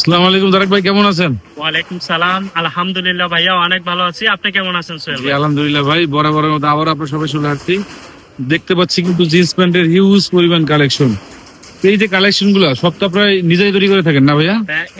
আসসালামু আলাইকুম তারেক ভাই কেমন আছেন? ওয়ালাইকুম সালাম। আলহামদুলিল্লাহ ভাইয়া অনেক ভালো আছি। আপনি কেমন আছেন সোহেল ভাই? আলহামদুলিল্লাহ ভাই বরাবরের মতো আবার আপনার সবাই শুনে আসছি। দেখতে পাচ্ছি কিন্তু জিন্স প্যান্টের হিউজ পরিমাণ কালেকশন এই যে কালেকশনগুলো সব তো আপনারা নিজেই তৈরি করে থাকেন না ভাইয়া?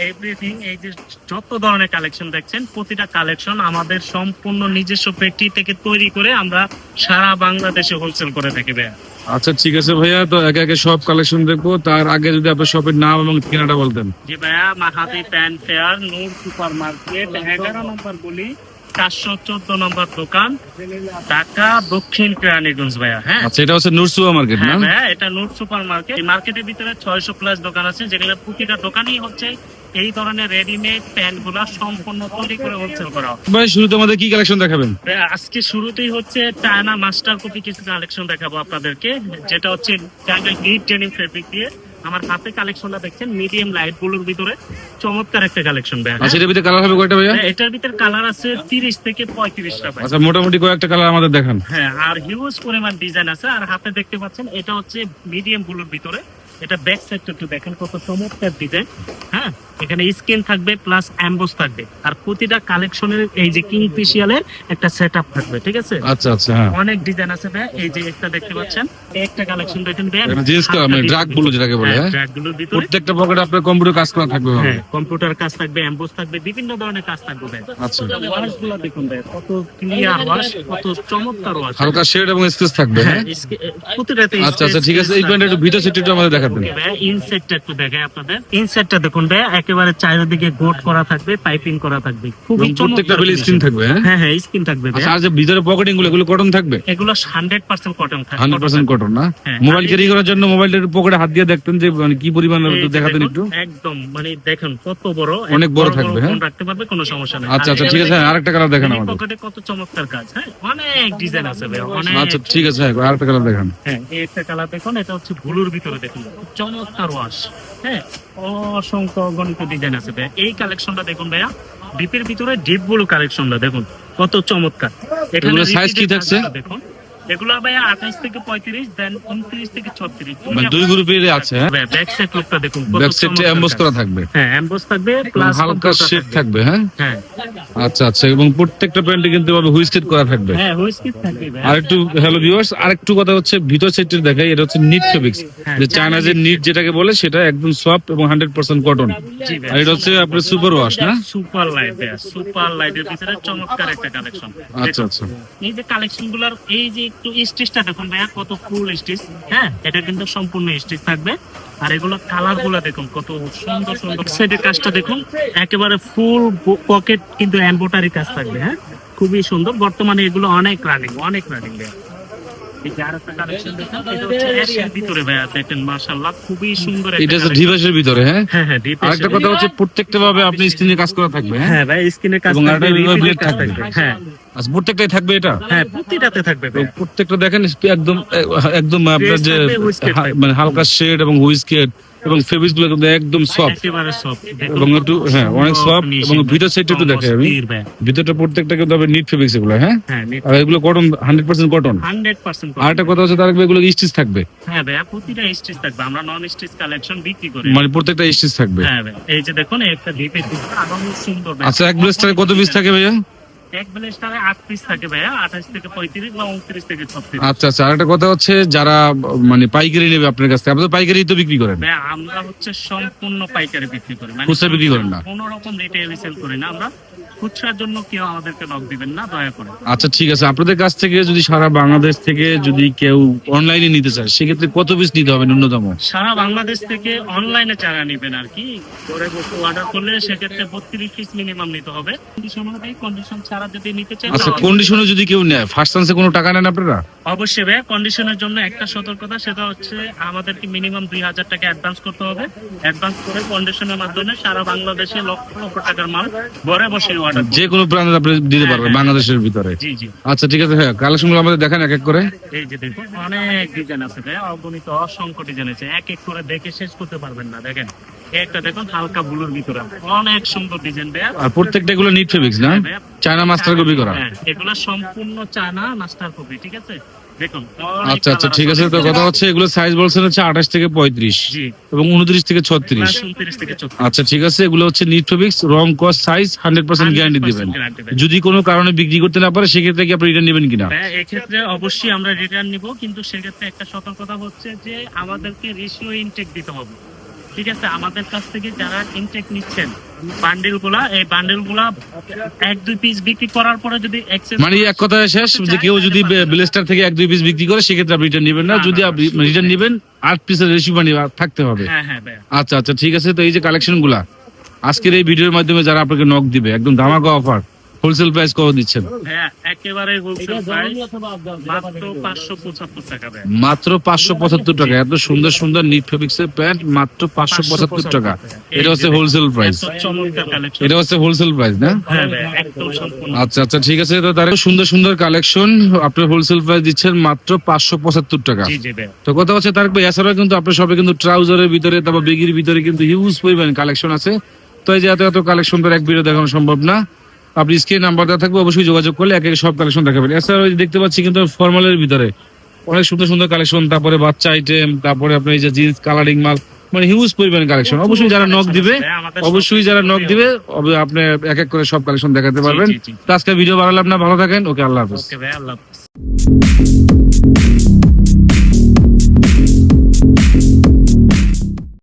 এভরিথিং এই যে যত ধরনের কালেকশন দেখছেন প্রতিটা কালেকশন আমাদের সম্পূর্ণ নিজস্ব ফ্যাক্টরি থেকে তৈরি করে আমরা সারা বাংলাদেশে হোলসেল করে থাকি ভাইয়া। আচ্ছা ঠিক আছে ভাইয়া তো একে একে সব কালেকশন দেখব। তার আগে যদি আপনার শপের নাম এবং ঠিকানাটা বলতেন। জি ভাইয়া Mahadi pan fair Noor super market এগারো নম্বর গুলি চারশো চোদ্দ নম্বর দোকান ঢাকা দক্ষিণ কেরানীগঞ্জ ভাইয়া হ্যাঁ? আচ্ছা এটা হচ্ছে নুরসুয়া মার্কেট না? হ্যাঁ এটা নূর সুপার মার্কেট। এই মার্কেটের ভিতরে ছয়শো প্লাস দোকান আছে যেগুলো প্রতিটা দোকানই হচ্ছে এই ধরনের রেডিমেড প্যান্টগুলা সম্পূর্ণ তৈরি করে হোলসেল করা ভাই শুরুতে আমাদের কি কালেকশন দেখাবেন? আজকে শুরুতেই হচ্ছে চায়না মাস্টার কপি কিছু কালেকশন দেখাবো আপনাদেরকে যেটা হচ্ছে চায়না হিট ডেনিম ফেব্রিক দিয়ে। আমার হাতে কালেকশনটা দেখছেন মিডিয়াম লাইটগুলোর ভিতরে চমৎকার একটা কালেকশন ভাই। আচ্ছা এটার ভিতরে কালার হবে কয়টা ভাইয়া? হ্যাঁ, এটার ভিতরে কালার আছে তিরিশ থেকে পঁয়ত্রিশটা ভাই। আচ্ছা মোটামুটি কয়েকটা কালার আমাদের দেখান। হ্যাঁ আর হিউজ পরিমাণ ডিজাইন আছে আর হাতে দেখতে পাচ্ছেন এটা হচ্ছে মিডিয়ামগুলোর ভিতরে। এটা ব্যাক সাইডটা একটু দেখেন কত চমৎকার ডিজাইন হ্যাঁ? এখানে স্ক্রিন থাকবে প্লাস অ্যাম্বোস থাকবে। আর প্রতিটা কালেকশনের এই যে কিং ফেশিয়ালের একটা সেট আপ থাকবে ঠিক আছে? আচ্ছা আচ্ছা হ্যাঁ। অনেক ডিজাইন আছে ভাই এই যে একটা দেখতে পাচ্ছেন। একটা কালেকশন দেখেন ভাই। মানে ড্রাগগুলো যেটাকে বলে হ্যাঁ ড্রাগগুলোর ভিতরে। প্রত্যেকটা পকেটে আপনার কম্পিউটার কাজ করা থাকবে হ্যাঁ কম্পিউটার কাজ থাকবে অ্যাম্বোস থাকবে বিভিন্ন ধরনের কাজ থাকবে ভাই। আচ্ছা। ওয়াশগুলো দেখুন ভাই কত ক্লিয়ার ওয়াশ কত চমৎকার ওয়াশ হালকা শেড এবং স্কেচ থাকবে হ্যাঁ? প্রতিটাতে আচ্ছা আচ্ছা ঠিক আছে এই প্যান্ট একটু ভিতর সেট একটু আমাদের দেখাবেন ইনসেটটা একটু দেখাই আপনাদের। ইনসেটটা দেখুন ভাই একেবারে চারিদিকে গোট করা থাকবে পাইপিং করা থাকবে। খুবই প্রত্যেকটা বেলি স্ক্রিন থাকবে হ্যাঁ? হ্যাঁ হ্যাঁ স্ক্রিন থাকবে আচ্ছা আর যে ভিতরে পকেটিংগুলো এগুলো কটন থাকবে? এগুলো হান্ড্রেড পার্সেন্ট কটন থাকবে। হান্ড্রেড পার্সেন্ট কটন না? হ্যাঁ। মোবাইল ক্যারি করার জন্য মোবাইলটার পকেটে হাত দিয়ে দেখতেন যে মানে কি পরিমাণ যে দেখাতেন একটু? একদম মানে দেখুন কত বড় অনেক বড় থাকবে, হ্যাঁ? রাখতে পারবে কোনো সমস্যা নেই। আচ্ছা আচ্ছা ঠিক আছে আরেকটা কালার দেখান আমাদের। পকেটে কত চমৎকার কাজ হ্যাঁ? অনেক ডিজাইন আছে ভাই অনেক আচ্ছা ঠিক আছে হ্যাঁ আরেকটা কালার দেখান। হ্যাঁ এই একটা কালার দেখুন এটা হচ্ছে ব্লুর ভিতরে দেখুন। চমৎকার ওয়াশ হ্যাঁ? অসংখ্য গণিত ডিজাইন আছে ভাইয়া? এই কালেকশনটা দেখুন ভাইয়া। ডিপের ভিতরে ডিপ ব্লু কালেকশনটা দেখুন। কত চমৎকার। এখানে সাইজ কি থাকছে? দেখুন। এগুলো ভাইয়া আঠাশ থেকে পঁয়ত্রিশ দেন উনত্রিশ থেকে ছত্রিশ। মানে দুই গ্রুপের আছে হ্যাঁ? ব্যাক সাইড লুকটা দেখুন ব্যাক সাইডে করা থাকবে। হ্যাঁ থাকবে প্লাস হালকা শেড থাকবে। হ্যাঁ? হ্যাঁ। আচ্ছা আচ্ছা এবং প্রত্যেকটা প্যান্টে কিন্তু হুইস্টেড করা থাকবে। হ্যাঁ হুইস্কিট থাকবে আর একটু হ্যালো ভিউয়ার্স আর একটু কথা হচ্ছে ভিতর সাইডটা দেখাই এটা হচ্ছে নিট ফেব্রিক্স হ্যাঁ, যে চায়না যে নিট যেটাকে বলে সেটা একদম সফট এবং হান্ড্রেড পার্সেন্ট কটন আর এটা হচ্ছে আপনার সুপার ওয়াশ না? সুপার লাইট সুপার লাইটের ভিতরে চমৎকার একটা কালেকশন আচ্ছা আচ্ছা। এই যে কালেকশনগুলার এই যে একটু স্টিচটা দেখুন ভাইয়া কত ফুল স্টিচ হ্যাঁ এটা কিন্তু সম্পূর্ণ স্টিচ থাকবে। আর এগুলো কালারগুলা দেখুন কত সুন্দর সুন্দর। সাইডের কাজটা দেখুন একেবারে ফুল পকেট কিন্তু এম্বোটারি কাজ থাকবে হ্যাঁ? খুবই সুন্দর। বর্তমানে এগুলো অনেক রানিং অনেক রানিং ভাইয়া। হ্যাঁ? হ্যাঁ হ্যাঁ প্রত্যেকটা ভাবে আপনি স্ক্রিনে কাজ করা থাকবে হ্যাঁ? ভাই blade কাজ থাকবে। হ্যাঁ। আচ্ছা প্রত্যেকটাই থাকবে এটা? হ্যাঁ প্রতিটাতে থাকবে প্রত্যেকটা দেখেন একদম একদম আপনার যে। মানে হালকা শেড এবং হুইস্কেট এবং ফেব্রিক্সগুলো কিন্তু একদম সফট এবং একটু হ্যাঁ অনেক সফট এবং ভিতর সাইডটা একটু দেখে আমি। ভিতরটা প্রত্যেকটা কিন্তু হবে নিট ফেব্রিক্স এগুলো হ্যাঁ? হ্যাঁ আর এগুলো কটন হান্ড্রেড পার্সেন্ট কটন 100% আর একটা কথা হচ্ছে তার এগুলো স্টিচ থাকবে। হ্যাঁ ভাইয়া প্রতিটা স্টিচ থাকবে। আমরা নন স্টিচ কালেকশন বিক্রি করি। মানে প্রত্যেকটা স্টিচ থাকবে। হ্যাঁ এই যে দেখুন একটা আগাম সুন্দর আচ্ছা এক ব্লেস্টারে কত পিস থাকে ভাইয়া? এক ব্লেস্টারে আট পিস থাকে ভাইয়া আঠাশ থেকে পঁয়ত্রিশ বা থেকে আচ্ছা আচ্ছা আরেকটা কথা হচ্ছে যারা মানে পাইকারি নেবে আপনার কাছ থেকে আপনি তো পাইকারি তো বিক্রি করেন। ভাইয়া আমরা হচ্ছে সম্পূর্ণ পাইকারি বিক্রি করি মানে খুচরা বিক্রি করেন না? কোনো রকম রিটেল সেল করি না আমরা। খুচরার জন্য কেউ আমাদেরকে লক দিবেন না দয়া করে। আচ্ছা ঠিক আছে। আপনাদের কাছ থেকে যদি সারা বাংলাদেশ থেকে যদি কেউ অনলাইনে নিতে চায় সেক্ষেত্রে কত পিস নিতে হবে ন্যূনতম? সারা বাংলাদেশ থেকে অনলাইনে চারা নিবেন আর কি। ঘরে বসে অর্ডার করলে সেক্ষেত্রে বত্রিশ পিস মিনিমাম নিতে হবে। কন্ডিশন অনুযায়ী কন্ডিশন ছাড়া যদি নিতে চান আচ্ছা কন্ডিশনে যদি কেউ নেয় ফার্স্ট চান্সে কোনো টাকা নেন আপনারা? অবশ্যই ভাই কন্ডিশনের জন্য একটা সতর্কতা সেটা হচ্ছে আমাদেরকে মিনিমাম দুই হাজার টাকা অ্যাডভান্স করতে হবে। অ্যাডভান্স করে কন্ডিশনের মাধ্যমে সারা বাংলাদেশে লক্ষ লক্ষ টাকার মাল ঘরে বসে যে কোনো ব্র্যান্ডের আপনি দিতে পারবেন হ্যাঁ। বাংলাদেশের ভিতরে। জি জি। আচ্ছা ঠিক আছে হ্যাঁ কালেকশনগুলো আমাদের দেখেন এক এক করে। এই যে দেখুন অনেক ডিজাইন আছে ভাই অগণিত অসংখ্য ডিজাইন আছে। এক এক করে দেখে শেষ করতে পারবেন না দেখেন। একটা দেখুন হালকা ব্লুর ভিতরে অনেক সুন্দর ডিজাইন ভাইয়া। আর প্রত্যেকটা এগুলো নিট ফেব্রিক্স না? চায়না মাস্টার কপি করা। হ্যাঁ, এগুলো সম্পূর্ণ চায়না মাস্টার কপি ঠিক আছে? আচ্ছা আচ্ছা ঠিক আছে তো কথা হচ্ছে এগুলো সাইজ বলছেন হচ্ছে আঠাশ থেকে পঁয়ত্রিশ এবং উনত্রিশ থেকে ছত্রিশ। আচ্ছা ঠিক আছে এগুলো হচ্ছে রং কস সাইজ হান্ড্রেড পার্সেন্ট গ্যারান্টি দিবেন। যদি কোনো কারণে বিক্রি করতে না পারে সেক্ষেত্রে কি আপনি রিটার্ন নেবেন কিনা? হ্যাঁ এক্ষেত্রে অবশ্যই আমরা রিটার্ন নিব কিন্তু সেক্ষেত্রে একটা সতর্কতা হচ্ছে যে আমাদেরকে রেশিও ইনটেক দিতে হবে। ঠিক আছে আমাদের কাছ থেকে যারা ইনটেক নিচ্ছেন বান্ডেলগুলা এই বান্ডেলগুলা এক দুই পিস বিক্রি করার পরে যদি মানে এক কথায় শেষ যে কেউ যদি ব্লেস্টার থেকে এক দুই পিস বিক্রি করে সেক্ষেত্রে আপনি রিটার্ন নেবেন না। যদি আপনি রিটার্ন নেবেন আট পিসের রেশিও মানে থাকতে হবে। হ্যাঁ হ্যাঁ আচ্ছা আচ্ছা ঠিক আছে। তো এই যে কালেকশনগুলা আজকের এই ভিডিওর মাধ্যমে যারা আপনাকে নক দিবে একদম ধামাকা অফার হোলসেল প্রাইস কত দিচ্ছেন? একেবারে হোলসেল প্রাইস মাত্র পাঁচশো পঁচাত্তর টাকা মাত্র এত সুন্দর সুন্দর নিট ফেব্রিক্স এর প্যান্ট মাত্র পাঁচশো পঁচাত্তর টাকা। এটা হচ্ছে হোলসেল প্রাইস। এত চমৎকার কালেকশন এটা হচ্ছে হোলসেল প্রাইস না? হ্যাঁ সম্পূর্ণ। আচ্ছা আচ্ছা ঠিক আছে তো তার সুন্দর সুন্দর কালেকশন আপনি হোলসেল প্রাইস দিচ্ছেন মাত্র পাঁচশো পঁচাত্তর টাকা। জি জি ভাইয়া তো কথা হচ্ছে তার এছাড়াও কিন্তু আপনার সবে কিন্তু ট্রাউজারের ভিতরে তারপর বেগির ভিতরে কিন্তু হিউজ পরিমাণ কালেকশন আছে। তো এই যে এত এত কালেকশন তো এক ভিডিও দেখানো সম্ভব না। আপনি স্ক্রিন নাম্বার দেওয়া থাকবে অবশ্যই যোগাযোগ করলে এক এক সব কালেকশন দেখাবেন। এছাড়াও ওই দেখতে পাচ্ছি কিন্তু ফর্মালের ভিতরে অনেক সুন্দর সুন্দর কালেকশন তারপরে বাচ্চা আইটেম তারপরে আপনার এই যে জিন্স কালারিং মাল মানে হিউজ পরিমাণ কালেকশন অবশ্যই যারা নক দিবে অবশ্যই যারা নক দিবে আপনি এক এক করে সব কালেকশন দেখাতে পারবেন। আজকে ভিডিও বানালাম না ভালো থাকেন ওকে আল্লাহ হাফেজ। ওকে ভাইয়া আল্লাহ হাফেজ।